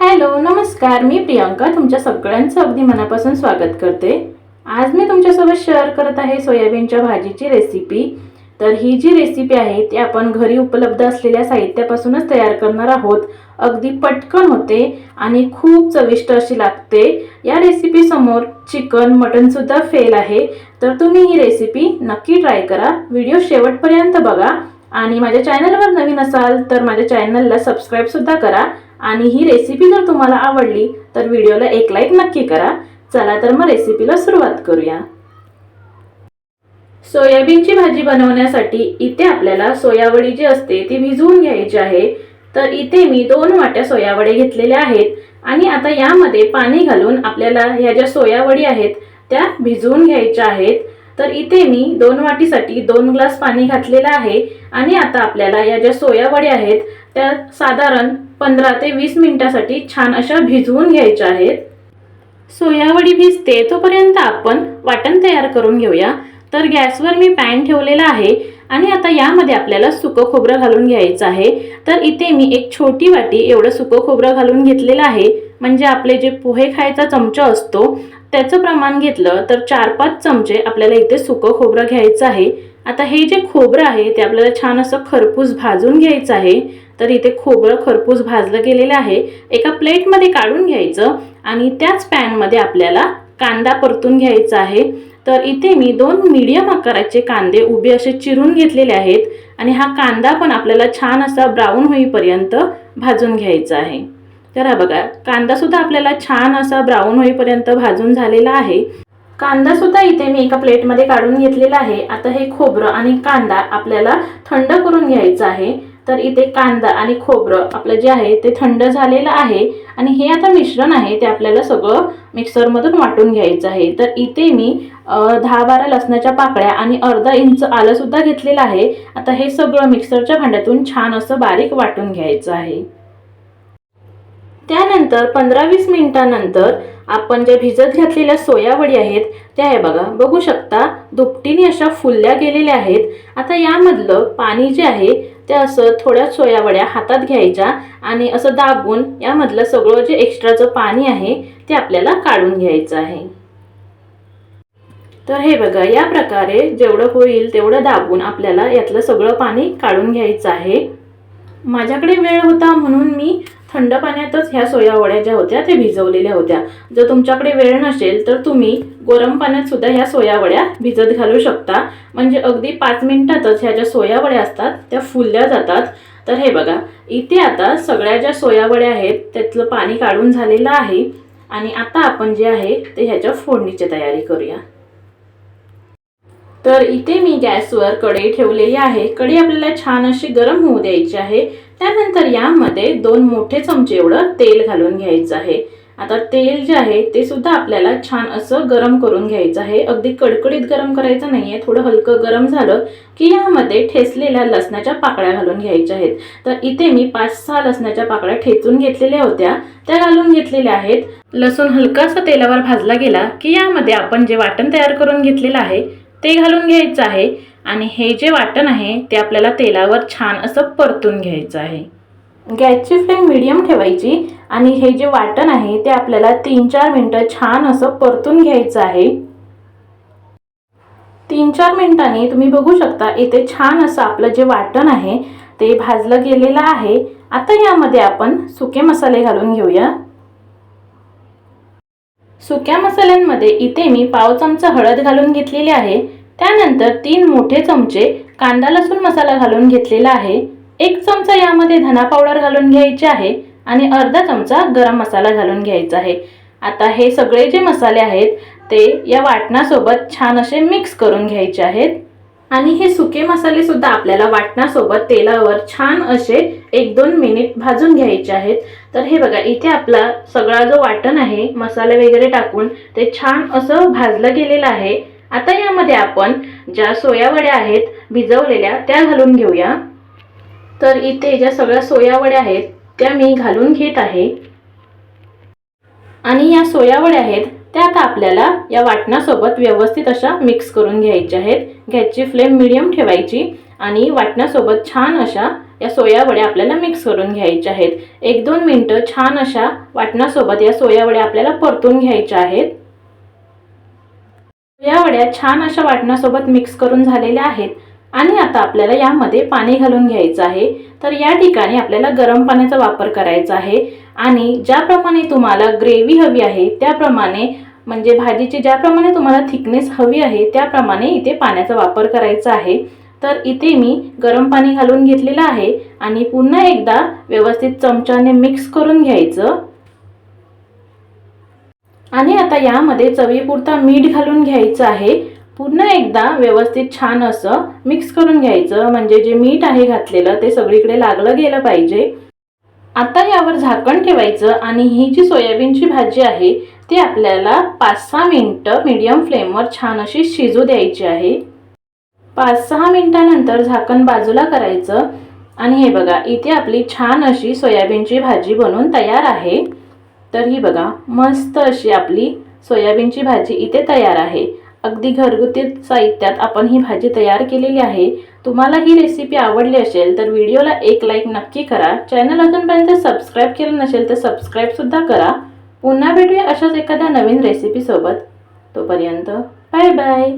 Hello नमस्कार. मी प्रियांका तुमच्या सगळ्यांचं अगदी मनापासून स्वागत करते. आज मी तुमच्यासोबत शेअर करत आहे सोयाबीनच्या भाजीची रेसिपी तर ही जी रेसिपी आहे ती आपण घरी उपलब्ध असलेल्या साहित्यापासूनच तयार करणार आहोत. अगदी पटकन होते आणि खूप चविष्ट अशी लागते. या रेसिपीसमोर चिकन मटनसुद्धा फेल आहे. तर तुम्ही ही रेसिपी नक्की ट्राय करा. व्हिडिओ शेवटपर्यंत बघा. आणि माझ्या चॅनलवर नवीन असाल तर माझ्या चॅनलला सबस्क्राईबसुद्धा करा. आणि ही रेसिपी जर तुम्हाला आवडली तर व्हिडिओला एक लाईक नक्की करा. चला तर मग रेसिपीला सुरुवात करूया. सोयाबीनची भाजी बनवण्यासाठी इथे आपल्याला सोयावडी जी असते ती भिजवून घ्यायची आहे. तर इथे मी दोन वाट्या सोयावडे घेतलेल्या आहेत. आणि आता यामध्ये पाणी घालून आपल्याला ह्या ज्या सोयावडी आहेत त्या भिजवून घ्यायच्या आहेत. तर इथे मी दोन वाटीसाठी दोन ग्लास पाणी घातलेलं आहे आणि आता आपल्याला या ज्या सोयावडी आहेत त्या साधारण पंधरा ते वीस मिनिटासाठी छान अशा भिजवून घ्यायच्या आहेत. सोयावडी भिजते तोपर्यंत आपण वाटण तयार करून घेऊया. तर गॅसवर मी पॅन ठेवलेला आहे आणि आता यामध्ये आपल्याला सुकं खोबरं घालून घ्यायचं आहे. तर इथे मी एक छोटी वाटी एवढं सुकं खोबरं घालून घेतलेलं आहे. म्हणजे आपले जे पोहे खायचा चमचा असतो त्याचं प्रमाण घेतलं तर चार पाच चमचे आपल्याला इथे सुकं खोबरं घ्यायचं आहे. आता हे जे खोबरं आहे ते आपल्याला छान असं खरपूस भाजून घ्यायचं आहे. तर इथे खोबरं खरपूस भाजलं गेलेलं आहे. एका प्लेटमध्ये काढून घ्यायचं आणि त्याच पॅनमध्ये आपल्याला कांदा परतून घ्यायचा आहे. तर इथे मी दोन मीडियम आकाराचे कांदे उभे असे चिरून घेतलेले आहेत आणि हा कांदा पण आपल्याला छान असा ब्राऊन होईपर्यंत भाजून घ्यायचा आहे. तर हा बघा कांदासुद्धा आपल्याला छान असा ब्राऊन होईपर्यंत भाजून झालेला आहे. कांदासुद्धा इथे मी एका प्लेटमध्ये काढून घेतलेला आहे. आता हे खोबरं आणि कांदा आपल्याला थंड करून घ्यायचं आहे. तर इथे कांदा आणि खोबरं आपलं जे आहे ते थंड झालेलं आहे. आणि हे आता मिश्रण आहे ते आपल्याला सगळं मिक्सरमधून वाटून घ्यायचं आहे. तर इथे मी दहा बारा लसणाच्या पाकळ्या आणि अर्धा इंच आलंसुद्धा घेतलेलं आहे. आता हे सगळं मिक्सरच्या भांड्यातून छान असं बारीक वाटून घ्यायचं आहे. त्यानंतर पंधरा वीस मिनिटानंतर आपण ज्या भिजत घातलेल्या सोयावडी आहेत त्या आहे बघा. बघू शकता दुपटीने अशा फुलल्या गेलेल्या आहेत. आता यामधलं पाणी जे आहे ते असं थोड्या सोयावड्या हातात घ्यायच्या आणि असं दाबून यामधलं सगळं जे एक्स्ट्राचं पाणी आहे ते आपल्याला काढून घ्यायचं आहे. तर हे बघा या प्रकारे जेवढं होईल तेवढं दाबून आपल्याला यातलं सगळं पाणी काढून घ्यायचं आहे. माझ्याकडे वेळ होता म्हणून मी थंड पाण्यातच ह्या सोयावड्या ज्या होत्या त्या भिजवलेल्या होत्या. जर तुमच्याकडे वेळ नसेल तर तुम्ही गरम पाण्यात सुद्धा ह्या सोयावड्या भिजत घालू शकता. म्हणजे अगदी पाच मिनिटातच ह्या ज्या सोयावड्या असतात त्या फुलल्या जातात. तर हे बघा इथे आता सगळ्या ज्या सोयावड्या आहेत त्यातलं पाणी काढून झालेलं आहे. आणि आता आपण जे आहे ते ह्याच्या फोडणीची तयारी करूया. तर इथे मी गॅसवर कढई ठेवलेली आहे. कढई आपल्याला छान अशी गरम होऊ द्यायची आहे. त्यानंतर यामध्ये दोन मोठे चमचे एवढं तेल घालून घ्यायचं आहे. आता तेल जे आहे ते सुद्धा आपल्याला छान असं गरम करून घ्यायचं आहे. अगदी कडकडीत गरम करायचं नाही आहे थोडं हलकं गरम झालं की यामध्ये ठेचलेल्या लसणाच्या पाकळ्या घालून घ्यायच्या आहेत. तर इथे मी पाच सहा लसणाच्या पाकळ्या ठेचून घेतलेल्या होत्या. त्या घालून घेतलेल्या आहेत. लसूण हलकासा तेलावर भाजला गेला की यामध्ये आपण जे वाटण तयार करून घेतलेलं आहे ते घालून घ्यायचं आहे. आणि हे जे वाटण आहे ते आपल्याला तेलावर छान असं परतून घ्यायचं आहे. गॅसची फ्लेम मिडियम ठेवायची आणि हे जे वाटण आहे ते आपल्याला तीन चार मिनटं छान असं परतून घ्यायचं आहे. तीन चार मिनटांनी तुम्ही बघू शकता इथे छान असं आपलं जे वाटण आहे ते भाजलं गेलेलं आहे. आता यामध्ये आपण सुके मसाले घालून घेऊया. सुक्या मसाल्यांमध्ये इथे मी पाव चमचा हळद घालून घेतलेली आहे. त्यानंतर तीन मोठे चमचे कांदा लसूण मसाला घालून घेतलेला आहे. एक चमचा यामध्ये धना पावडर घालून घ्यायचे आहे आणि अर्धा चमचा गरम मसाला घालून घ्यायचा आहे. आता हे सगळे जे मसाले आहेत ते या वाटणासोबत छान असे मिक्स करून घ्यायचे आहेत. आणि हे सुके मसालेसुद्धा आपल्याला वाटणासोबत तेलावर छान असे एक दोन मिनिट भाजून घ्यायचे आहेत. तर हे बघा इथे आपला सगळा जो वाटण आहे मसाले वगैरे टाकून ते छान असं भाजलं गेलेलं आहे. आता यामध्ये आपण ज्या सोयावड्या आहेत भिजवलेल्या त्या घालून घेऊया. तर इथे ज्या सगळ्या सोयावड्या आहेत त्या मी घालून घेत आहे. आणि या सोयावड्या आहेत त्या आता आपल्याला या वाटणासोबत व्यवस्थित अशा मिक्स करून घ्यायच्या आहेत. गॅसची फ्लेम मिडियम ठेवायची आणि वाटणासोबत छान अशा या सोयावड्या आपल्याला मिक्स करून घ्यायच्या आहेत. एक दोन मिनटं छान अशा वाटणासोबत या सोयावड्या आपल्याला परतून घ्यायच्या आहेत. या वड्या छान अशा वाटणासोबत मिक्स करून झालेल्या आहेत. आणि आता आपल्याला यामध्ये पाणी घालून घ्यायचं आहे. तर या ठिकाणी आपल्याला गरम पाण्याचा वापर करायचा आहे. आणि ज्याप्रमाणे तुम्हाला ग्रेव्ही हवी आहे त्याप्रमाणे म्हणजे भाजीची ज्याप्रमाणे तुम्हाला थिकनेस हवी आहे त्याप्रमाणे इथे पाण्याचा वापर करायचा आहे. तर इथे मी गरम पाणी घालून घेतलेलं आहे आणि पुन्हा एकदा व्यवस्थित चमच्याने मिक्स करून घ्यायचं. आणि आता यामध्ये चवीपुरता मीठ घालून घ्यायचं आहे. पुन्हा एकदा व्यवस्थित छान असं मिक्स करून घ्यायचं. म्हणजे जे मीठ आहे घातलेलं ते सगळीकडे लागलं गेलं पाहिजे. आता यावर झाकण ठेवायचं आणि ही जी सोयाबीनची भाजी आहे ती आपल्याला पाच सहा मिनटं मीडियम फ्लेमवर छान अशी शिजू द्यायची आहे. पाच सहा मिनटानंतर झाकण बाजूला करायचं. आणि हे बघा इथे आपली छान अशी सोयाबीनची भाजी बनून तयार आहे. तर ही बघा मस्त अशी आपली सोयाबीनची भाजी इथे तयार आहे. अगदी घरगुती साहित्यात आपण ही भाजी तयार केलेली आहे. तुम्हाला ही रेसिपी आवडली असेल तर व्हिडिओला एक लाईक नक्की करा. चॅनल अजूनपर्यंत सबस्क्राईब केलं नसेल तर सबस्क्राईबसुद्धा करा. पुन्हा भेटूया अशाच एखाद्या नवीन रेसिपीसोबत तोपर्यंत बाय बाय